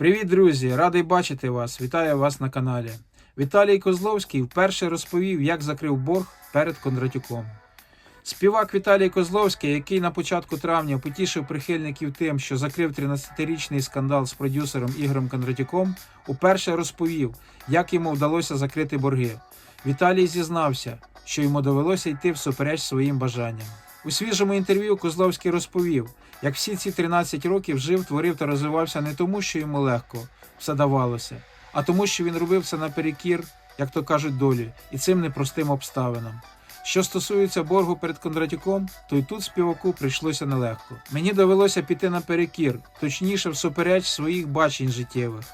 Привіт, друзі! Радий бачити вас. Вітаю вас на каналі. Віталій Козловський вперше розповів, як закрив борг перед Кондратюком. Співак Віталій Козловський, який на початку травня потішив прихильників тим, що закрив 13-річний скандал з продюсером Ігорем Кондратюком, уперше розповів, як йому вдалося закрити борги. Віталій зізнався, що йому довелося йти всупереч своїм бажанням. У свіжому інтерв'ю Козловський розповів, як всі ці 13 років жив, творив та розвивався не тому, що йому легко все давалося, а тому, що він робив це наперекір, як то кажуть, долі, і цим непростим обставинам. Що стосується боргу перед Кондратюком, то й тут співаку прийшлося нелегко. Мені довелося піти наперекір, точніше, всупереч своїх бачень життєвих.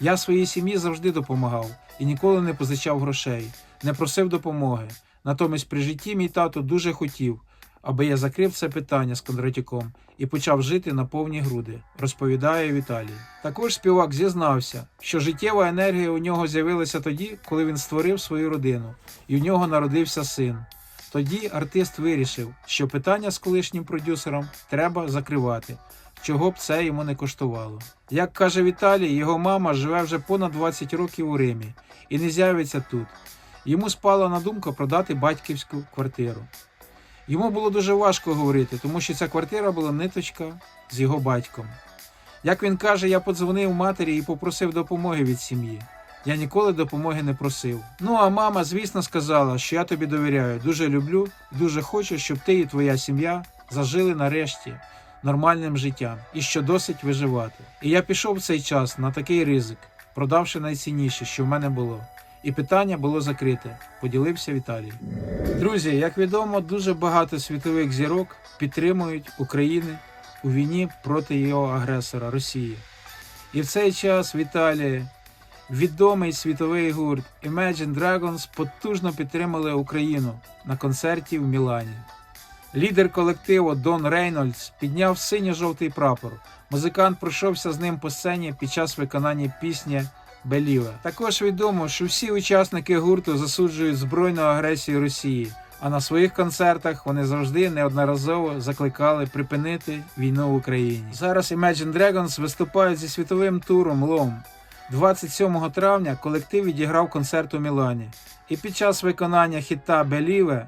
Я своїй сім'ї завжди допомагав і ніколи не позичав грошей, не просив допомоги. Натомість при житті мій тато дуже хотів, аби я закрив це питання з Кондратюком і почав жити на повні груди, розповідає Віталій. Також співак зізнався, що життєва енергія у нього з'явилася тоді, коли він створив свою родину, і в нього народився син. Тоді артист вирішив, що питання з колишнім продюсером треба закривати, чого б це йому не коштувало. Як каже Віталій, його мама живе вже понад 20 років у Римі і не з'явиться тут. Йому спала на думку продати батьківську квартиру. Йому було дуже важко говорити, тому що ця квартира була ниточка з його батьком. Як він каже, я подзвонив матері і попросив допомоги від сім'ї. Я ніколи допомоги не просив. Ну а мама, звісно, сказала, що я тобі довіряю, дуже люблю дуже хочу, щоб ти і твоя сім'я зажили нарешті нормальним життям і що досить виживати. І я пішов в цей час на такий ризик, продавши найцінніше, що в мене було. І питання було закрите, поділився Віталій. Друзі, як відомо, дуже багато світових зірок підтримують Україну у війні проти його агресора Росії. І в цей час в Італії відомий світовий гурт Imagine Dragons потужно підтримали Україну на концерті в Мілані. Лідер колективу Дон Рейнольдс підняв синьо-жовтий прапор. Музикант пройшовся з ним по сцені під час виконання пісні Беліве. Також відомо, що всі учасники гурту засуджують збройну агресію Росії, а на своїх концертах вони завжди неодноразово закликали припинити війну в Україні. Зараз Imagine Dragons виступають зі світовим туром Лом. 27 травня колектив відіграв концерт у Мілані, і під час виконання хіта Беліве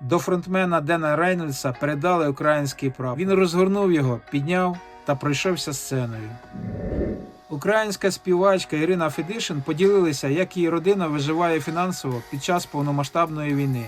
до фронтмена Дена Рейнольдса передали український прапор. Він розгорнув його, підняв та пройшовся сценою. Українська співачка Ірина Федишин поділилася, як її родина виживає фінансово під час повномасштабної війни.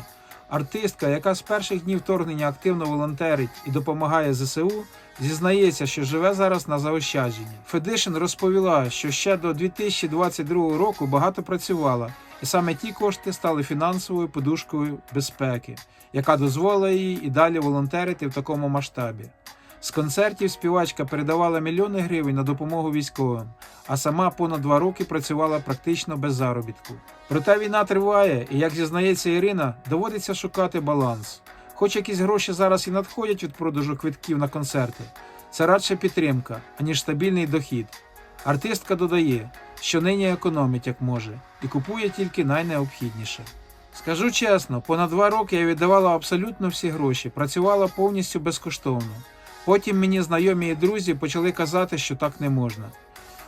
Артистка, яка з перших днів вторгнення активно волонтерить і допомагає ЗСУ, зізнається, що живе зараз на заощадженні. Федишин розповіла, що ще до 2022 року багато працювала, і саме ті кошти стали фінансовою подушкою безпеки, яка дозволила їй і далі волонтерити в такому масштабі. З концертів співачка передавала мільйони гривень на допомогу військовим, а сама понад два роки працювала практично без заробітку. Проте війна триває, і як зізнається Ірина, доводиться шукати баланс. Хоч якісь гроші зараз і надходять від продажу квитків на концерти, це радше підтримка, аніж стабільний дохід. Артистка додає, що нині економить як може, і купує тільки найнеобхідніше. Скажу чесно, понад два роки я віддавала абсолютно всі гроші, працювала повністю безкоштовно. Потім мені знайомі і друзі почали казати, що так не можна.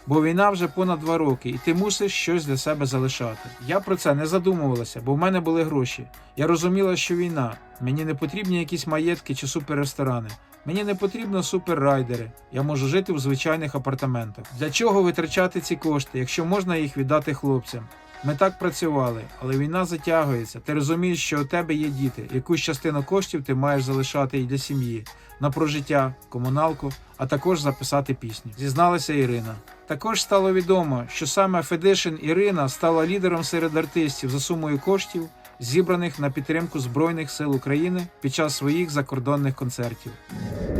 Бо війна вже понад два роки, і ти мусиш щось для себе залишати. Я про це не задумувалася, бо в мене були гроші. Я розуміла, що війна. Мені не потрібні якісь маєтки чи суперресторани. Мені не потрібно суперрайдери. Я можу жити в звичайних апартаментах. Для чого витрачати ці кошти, якщо можна їх віддати хлопцям? Ми так працювали, але війна затягується. Ти розумієш, що у тебе є діти. Якусь частину коштів ти маєш залишати і для сім'ї, на прожиття, комуналку, а також записати пісню. Зізналася Ірина. Також стало відомо, що саме Федишин Ірина стала лідером серед артистів за сумою коштів, зібраних на підтримку Збройних сил України під час своїх закордонних концертів.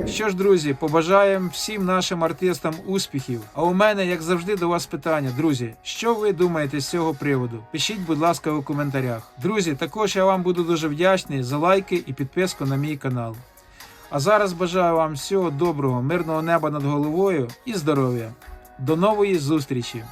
Що ж, друзі, побажаємо всім нашим артистам успіхів. А у мене, як завжди, до вас питання, друзі, що ви думаєте з цього приводу? Пишіть, будь ласка, у коментарях. Друзі, також я вам буду дуже вдячний за лайки і підписку на мій канал. А зараз бажаю вам всього доброго, мирного неба над головою і здоров'я. До нової зустрічі!